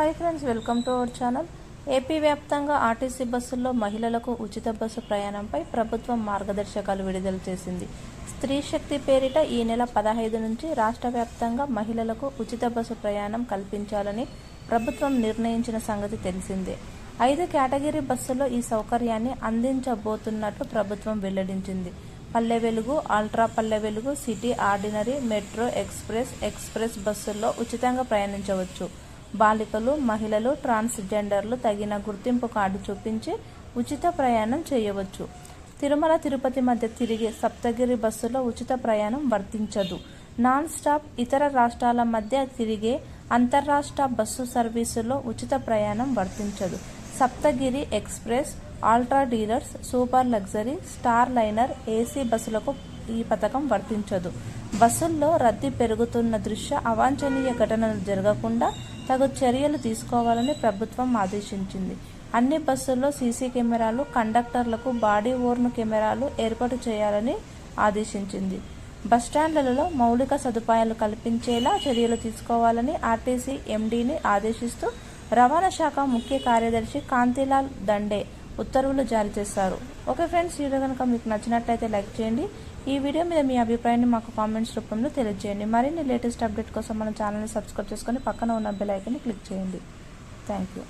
Hi friends welcome to our channel. AP వ్యాప్తంగా RTC బస్సుల్లో మహిళలకు ఉచిత బస్సు ప్రయాణంపై ప్రభుత్వం మార్గదర్శకాలు విడుదల చేసింది. స్త్రీ శక్తి పేరిట ఈ నెల పదహైదు నుంచి రాష్ట్ర వ్యాప్తంగా మహిళలకు ఉచిత బస్సు ప్రయాణం కల్పించాలని ప్రభుత్వం నిర్ణయించిన సంగతి తెలిసిందే. ఐదు కేటగిరీ బస్సుల్లో ఈ సౌకర్యాన్ని అందించబోతున్నట్లు ప్రభుత్వం వెల్లడించింది. పల్లె Velugu ultra Palle Velugu city ordinary metro express express బస్సుల్లో ఉచితంగా ప్రయాణించవచ్చు. బాలికలు మహిళలు ట్రాన్స్జెండర్లు తగిన గుర్తింపు కార్డు చూపించి ఉచిత ప్రయాణం చేయవచ్చు. తిరుమల తిరుపతి మధ్య తిరిగే సప్తగిరి బస్సులో ఉచిత ప్రయాణం వర్తించదు. నాన్ స్టాప్ ఇతర రాష్ట్రాల మధ్య తిరిగే అంతర్రాష్ట్ర బస్సు సర్వీసులో ఉచిత ప్రయాణం వర్తించదు. Saptagiri express ultra deluxe super luxury star liner AC బస్సులకు ఈ పథకం వర్తించదు. బస్సుల్లో రద్దీ పెరుగుతున్న దృశ్య అవాంఛనీయ ఘటనలు జరగకుండా తగు చర్యలు తీసుకోవాలని ప్రభుత్వం ఆదేశించింది. అన్ని బస్సుల్లో సీసీ కెమెరాలు కండక్టర్లకు బాడీ ఓర్న్ కెమెరాలు ఏర్పాటు చేయాలని ఆదేశించింది. బస్టాండ్లలో మౌలిక సదుపాయాలు కల్పించేలా చర్యలు తీసుకోవాలని ఆర్టీసీ ఎండీని ఆదేశిస్తూ రవాణా శాఖ ముఖ్య కార్యదర్శి కాంతిలాల్ దండే ఉత్తర్వులు జారీ చేశారు. ఓకే ఫ్రెండ్స్ వీడియో కనుక మీకు నచ్చినట్లయితే లైక్ చేయండి. ఈ వీడియో మీద మీ అభిప్రాయాన్ని మాకు కామెంట్స్ రూపంలో తెలియజేయండి. మరిన్ని లేటెస్ట్ అప్డేట్ కోసం మన ఛానల్ని సబ్స్క్రైబ్ చేసుకొని పక్కన ఉన్న బెల్ ఐకన్ని క్లిక్ చేయండి. Thank you.